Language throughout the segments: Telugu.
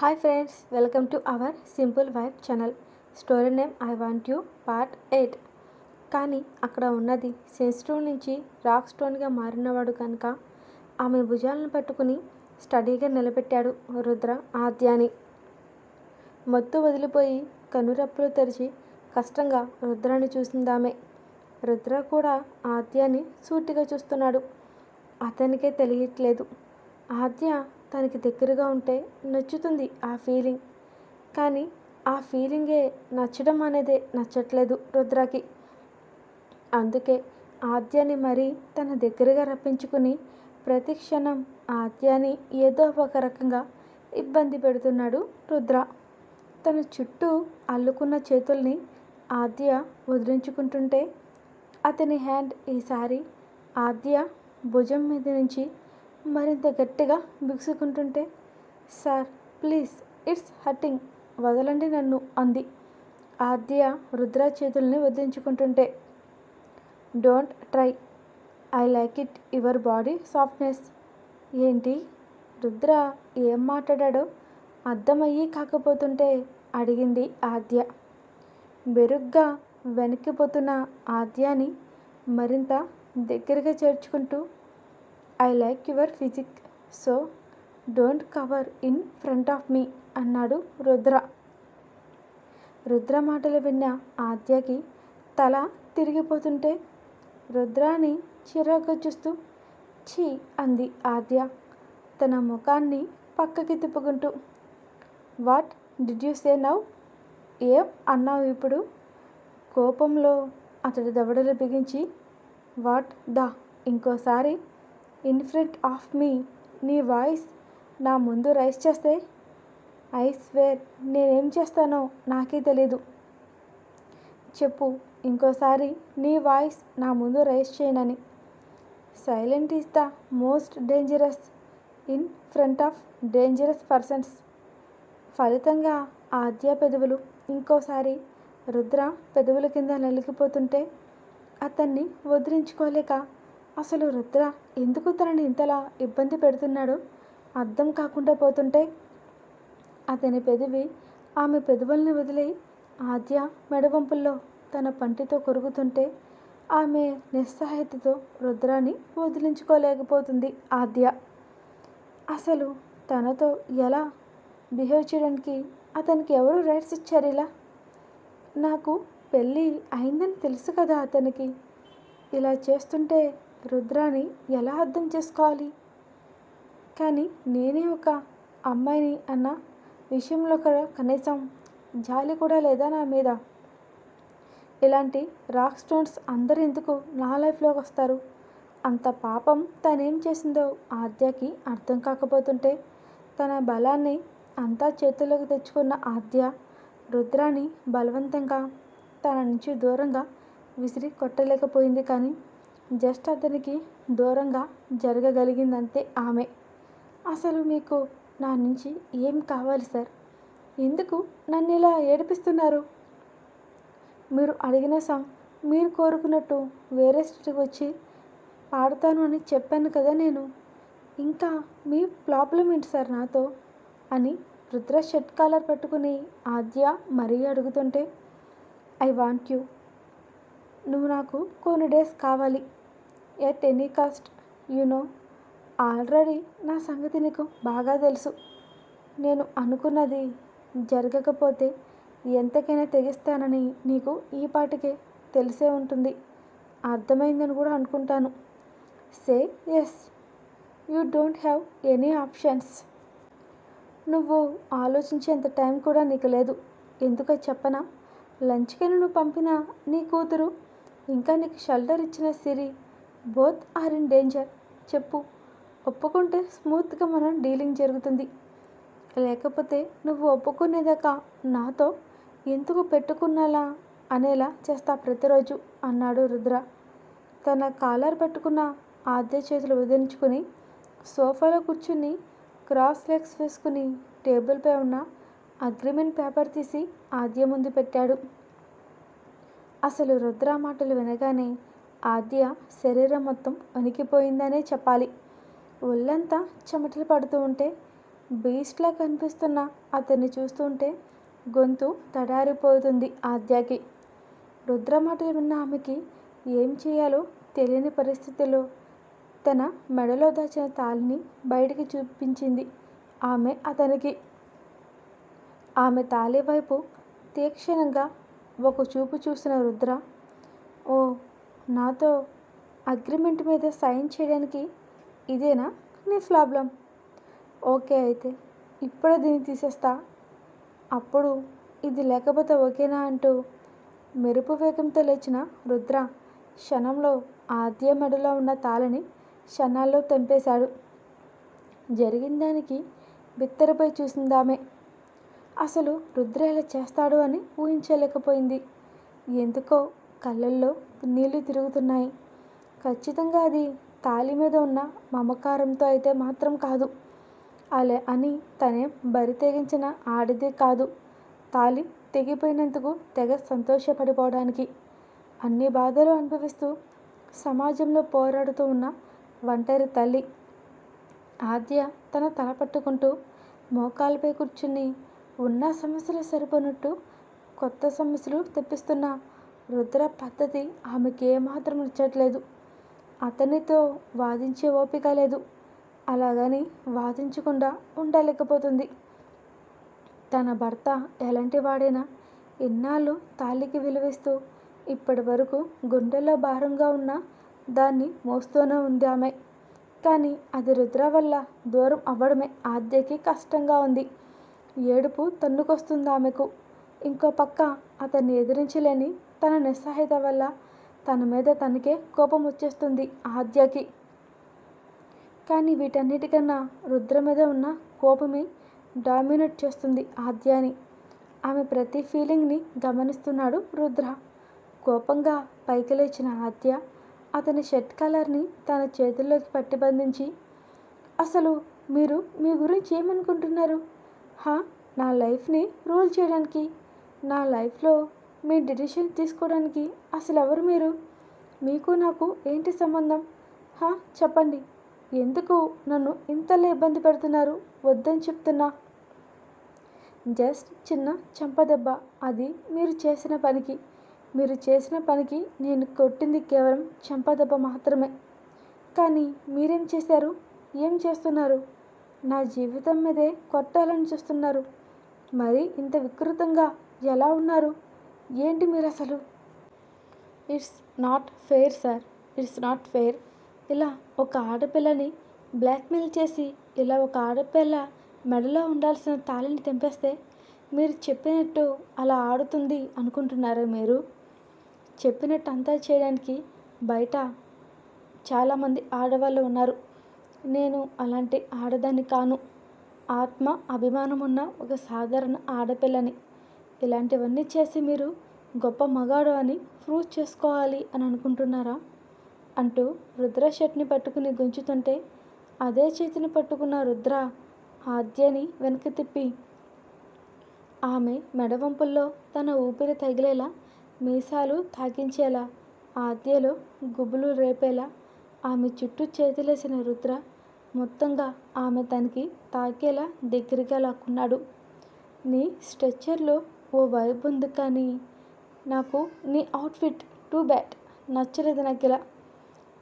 Hi friends welcome to our simple wife channel story name I want you part eight కానీ అక్కడ ఉన్నది సెన్స్టోన్ నుంచి రాక్ స్టోన్గా మారినవాడు కనుక ఆమె భుజాలను పట్టుకుని స్టడీగా నిలబెట్టాడు రుద్ర ఆద్యాని. మత్తు వదిలిపోయి కనురప్పులు తెరిచి కష్టంగా రుద్రాన్ని చూసిందామె. రుద్ర కూడా ఆద్యాని సూటిగా చూస్తున్నాడు. అతనికే తెలియట్లేదు. ఆద్య తనకి దగ్గరగా ఉంటే నచ్చుతుంది ఆ ఫీలింగ్. కానీ ఆ ఫీలింగే నచ్చడం అనేదే నచ్చట్లేదు రుద్రకి. అందుకే ఆద్యాని మరీ తన దగ్గరగా రప్పించుకుని ప్రతి క్షణం ఆద్యాని ఏదో ఒక రకంగా ఇబ్బంది పెడుతున్నాడు రుద్ర. తన చుట్టూ అల్లుకున్న చేతుల్ని ఆద్య వదిలించుకుంటుంటే అతని హ్యాండ్ ఈసారి ఆద్య భుజం మీద నుంచి మరింత గట్టిగా బిగుసుకుంటుంటే సార్ ప్లీజ్ ఇట్స్ హర్టింగ్ వదలండి నన్ను అంది. ఆద్య రుద్ర చేతుల్ని వదిలించుకుంటుంటే don't try I like it your body softness. ఏంటి? రుద్ర ఏం మాట్లాడాడో అర్థమయ్యి కాకపోతుంటే అడిగింది ఆద్య. బెరుగ్గా వెనక్కిపోతున్న ఆద్యాని మరింత దగ్గరగా చేర్చుకుంటూ I like your physique so don't cover in front of me అన్నాడు రుద్ర. రుద్ర మాటలు విన్న ఆద్యకి తల తిరిగిపోతుంటే రుద్రాని చిరాకు చూస్తూ ఛీ అంది ఆద్య. తన ముఖాన్ని పక్కకి తిప్పుకుంటూ what did you say now ఏం అన్నావు ఇప్పుడు? కోపంలో అతడి దవడలు బిగించి వాట్ దా ఇంకోసారి ఇన్ ఫ్రంట్ ఆఫ్ మీ నీ వాయిస్ నా ముందు రైస్ చేస్తే ఐ స్వేర్ నేనేం చేస్తానో నాకే తెలీదు. చెప్పు ఇంకోసారి నీ వాయిస్ నా ముందు రైస్ చేయనని. Silent is the most dangerous in front of dangerous persons. ఫలితంగా ఆద్య పెదవులు ఇంకోసారి రుద్ర పెదవుల కింద నలిగిపోతుంటే అతన్ని వదిలించుకోలేక అసలు రుద్ర ఎందుకు తనని ఇంతలా ఇబ్బంది పెడుతున్నాడో? అర్థం కాకుండా పోతుంటే అతని పెదవి ఆమె పెదవుల్ని వదిలి ఆద్య మెడవంపుల్లో తన పంటితో కొరుకుతుంటే ఆమె నిస్సహాయతతో రుద్రాన్ని వదిలించుకోలేకపోతుంది ఆద్య. అసలు తనతో ఎలా బిహేవ్ చేయడానికి అతనికి ఎవరు రైట్స్ ఇచ్చారు ఇలా? నాకు పెళ్ళి అయిందని తెలుసు కదా అతనికి. ఇలా చేస్తుంటే రుద్రాని ఎలా అర్థం చేసుకోవాలి? కానీ నేనే ఒక అమ్మాయిని అన్న విషయంలో కనీసం జాలి కూడా లేదా నా మీద? ఇలాంటి రాక్ స్టోన్స్ అందరు ఎందుకు నా లైఫ్లోకి వస్తారు? అంత పాపం తనేం చేసిందో ఆద్యకి అర్థం కాకపోతుంటే తన బలాన్ని అంతా చేతుల్లోకి తెచ్చుకున్న ఆద్య రుద్రాని బలవంతంగా తన నుంచి దూరంగా విసిరి కొట్టలేకపోయింది కానీ జస్ట్ అతనికి దూరంగా జరగగలిగిందంతే ఆమె. అసలు మీకు నా నుంచి ఏం కావాలి సార్? ఎందుకు నన్ను ఇలా ఏడిపిస్తున్నారు? మీరు అడిగిన సాంగ్ మీరు కోరుకున్నట్టు వేరే స్టేట్కి వచ్చి పాడతాను అని చెప్పాను కదా నేను. ఇంకా మీ ప్రాబ్లం ఏంటి సార్ నాతో? అని రుద్ర షర్ట్ కాలర్ పట్టుకుని ఆద్య మరీ అడుగుతుంటే ఐ వాంట్ యూ. నువ్వు నాకు కొన్ని డేస్ కావాలి. At any cost you know already నా సంగతి నీకు బాగా తెలుసు. నేను అనుకున్నది జరగకపోతే ఎంతకైనా తెగిస్తానని నీకు ఈ పాటికే తెలిసే ఉంటుంది. అర్థమైందని కూడా అనుకుంటాను. Say yes you don't have any options. నువ్వు ఆలోచించేంత టైం కూడా నీకు లేదు. ఎందుకో చెప్పనా? లంచ్కి నువ్వు పంపిన నీ కూతురు ఇంకా నీకు షెల్టర్ ఇచ్చిన Siri both are in danger. చెప్పు. ఒప్పుకుంటే స్మూత్గా మనం డీలింగ్ జరుగుతుంది. లేకపోతే నువ్వు ఒప్పుకునేదాకా నాతో ఎందుకు పెట్టుకున్నాలా అనేలా చేస్తా ప్రతిరోజు అన్నాడు రుద్ర. తన కాలర్ పెట్టుకున్న ఆద్య చేతులు వదిలించుకుని సోఫాలో కూర్చుని క్రాస్ లెగ్స్ వేసుకుని టేబుల్పై ఉన్న అగ్రిమెంట్ పేపర్ తీసి ఆద్య ముందు పెట్టాడు. అసలు రుద్ర మాటలు వినగానే ఆద్య శరీరం మొత్తం వణికిపోయిందనే చెప్పాలి. ఒళ్ళంతా చెమటలు పడుతూ ఉంటే బీస్ట్లా కనిపిస్తున్న అతన్ని చూస్తుంటే గొంతు తడారిపోతుంది ఆద్యకి. రుద్ర మాటలు విన్న ఆమెకి ఏం చేయాలో తెలియని పరిస్థితిలో తన మెడలో దాచిన తాళిని బయటికి చూపించింది ఆమె అతనికి. ఆమె తాళి వైపు తీక్షణంగా ఒక చూపు చూసిన రుద్ర ఓ నాతో అగ్రిమెంట్ మీద సైన్ చేయడానికి ఇదేనా నీ ప్రాబ్లం? ఓకే అయితే ఇప్పుడే దీన్ని తీసేస్తా. అప్పుడు ఇది లేకపోతే ఓకేనా అంటూ మెరుపు వేగంతో లేచిన రుద్ర క్షణంలో ఆద్య మెడలో ఉన్న తాళని క్షణాల్లో తెంపేశాడు. జరిగిన దానికి బిత్తరపై చూసిందామె. అసలు రుద్ర ఇలా చేస్తాడు అని ఊహించలేకపోయింది. ఎందుకో కళ్ళల్లో నీళ్ళు తిరుగుతున్నాయి. ఖచ్చితంగా అది తాళి మీద ఉన్న మమకారంతో అయితే మాత్రం కాదు. అలా అని తనే బరి తెగించిన ఆడిదే కాదు. తాళి తెగిపోయినందుకు తెగ సంతోషపడిపోవడానికి అన్ని బాధలు అనుభవిస్తూ సమాజంలో పోరాడుతూ ఉన్న ఒంటరి తల్లి ఆద్య తన తల పట్టుకుంటూ మోకాలపై కూర్చుని ఉన్న సమస్యలు సరిపోనట్టు కొత్త సమస్యలు తెప్పిస్తున్న రుద్ర పద్ధతి ఆమెకి ఏమాత్రం నచ్చట్లేదు. అతనితో వాదించే ఓపిక లేదు. అలాగని వాదించకుండా ఉండలేకపోతుంది. తన భర్త ఎలాంటి వాడైనా ఇన్నాళ్ళు తాళికి విలువిస్తూ ఇప్పటి వరకు గుండెల్లో భారంగా ఉన్న దాన్ని మోస్తూనే ఉంది ఆమె. కానీ అది రుద్ర వల్ల దూరం అవ్వడమే ఆద్యకి కష్టంగా ఉంది. ఏడుపు తన్నుకొస్తుంది ఆమెకు. ఇంకో పక్క అతన్ని ఎదిరించలేని తన నిస్సహాయత వల్ల తన మీద తనకే కోపం వచ్చేస్తుంది ఆద్యకి. కానీ వీటన్నిటికన్నా రుద్ర మీద ఉన్న కోపమే డామినేట్ చేస్తుంది ఆద్యాని. ఆమె ప్రతి ఫీలింగ్ని గమనిస్తున్నాడు రుద్ర. కోపంగా పైకి లేచిన ఆద్య అతని షర్ట్ కలర్ని తన చేతుల్లోకి పట్టి బంధించి అసలు మీరు మీ గురించి ఏమనుకుంటున్నారు? హా నా లైఫ్ని రూల్ చేయడానికి నా లైఫ్లో మీ డిసిషన్ తీసుకోవడానికి అసలు ఎవరు మీరు? మీకు నాకు ఏంటి సంబంధం? హా చెప్పండి. ఎందుకు నన్ను ఇంతలా ఇబ్బంది పెడుతున్నారు? వద్దని చెప్తున్నా. జస్ట్ చిన్న చెంపదెబ్బ. అది మీరు చేసిన పనికి. మీరు చేసిన పనికి నేను కొట్టింది కేవలం చెంపదెబ్బ మాత్రమే. కానీ మీరేం చేశారు? ఏం చేస్తున్నారు? నా జీవితం మీదే కొట్టాలని చూస్తున్నారు. మరి ఇంత వికృతంగా ఎలా ఉన్నారు? ఏంటి మీరు అసలు? It's not fair sir it's not fair ఇలా ఒక ఆడపిల్లని బ్లాక్మెయిల్ చేసి ఇలా ఒక ఆడపిల్ల మెడలో ఉండాల్సిన తాళిని తెంపేస్తే మీరు చెప్పినట్టు అలా ఆడుతుంది అనుకుంటున్నారా మీరు? చెప్పినట్టు అంతా చేయడానికి బయట చాలామంది ఆడవాళ్ళు ఉన్నారు. నేను అలాంటి ఆడదాన్ని కాను. ఆత్మ అభిమానం ఉన్న ఒక సాధారణ ఆడపిల్లని. ఇలాంటివన్నీ చేసి మీరు గొప్ప మగాడు అని ప్రూవ్ చేసుకోవాలి అని అనుకుంటున్నారా? అంటూ రుద్ర షర్ట్ని పట్టుకుని గుంచుతుంటే అదే చేతిని పట్టుకున్న రుద్ర ఆద్యని వెనక్కి తిప్పి ఆమె మెడవంపుల్లో తన ఊపిరి తగిలేలా మీసాలు తాకించేలా ఆద్యలో గుబులు రేపేలా ఆమె చుట్టూ చేతులేసిన రుద్ర మొత్తంగా ఆమె తనకి తాకేలా దగ్గరగా లాక్కున్నాడు నీ స్ట్రెచ్చర్లో ఓ వైబ్ ఉంది కానీ నాకు నీ అవుట్ఫిట్ టూ బ్యాడ్ నచ్చలేదు నాకు ఇలా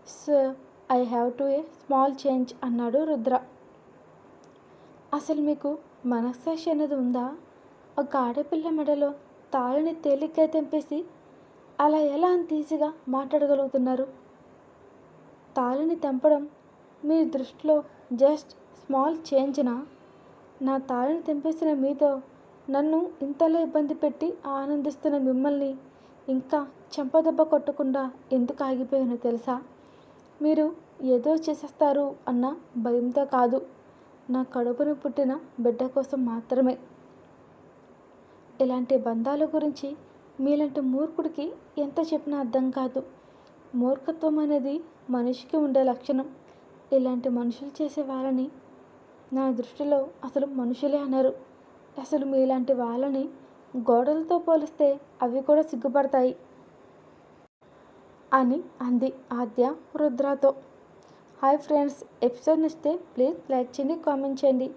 so I have to a small change అన్నాడు రుద్ర. అసలు మీకు మనస్సాక్షి అనేది ఉందా? ఒక ఆడపిల్ల మెడలో తాళిని తేలిగ్గా తెంపేసి అలా ఎలా అంత ఈజీగా మాట్లాడగలుగుతున్నారు? తాళిని తెంపడం మీ దృష్టిలో జస్ట్ స్మాల్ చేంజ్నా నా తాళిని తెంపేసిన మీతో నన్ను ఇంతలా ఇబ్బంది పెట్టి ఆనందిస్తున్న మిమ్మల్ని ఇంకా చెంపదెబ్బ కొట్టకుండా ఎందుకు ఆగిపోయానో తెలుసా? మీరు ఏదో చేసేస్తారు అన్న భయంతో కాదు. నా కడుపును పుట్టిన బిడ్డ కోసం మాత్రమే. ఇలాంటి బంధాల గురించి మీలాంటి మూర్ఖుడికి ఎంత చెప్పినా అర్థం కాదు. మూర్ఖత్వం అనేది మనిషికి ఉండే లక్షణం. ఇలాంటి మనుషులు చేసే వాళ్ళని నా దృష్టిలో అసలు మనుషులే అన్నారు అసలు మీలాంటి వాళ్ళని గోడలతో పోలిస్తే అవి కూడా సిగ్గుపడతాయి అని అంది ఆద్య రుద్రతో. హాయ్ ఫ్రెండ్స్ ఎపిసోడ్ నచ్చితే ప్లీజ్ లైక్ చేయండి కామెంట్ చేయండి.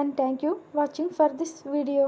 And thank you watching for this video.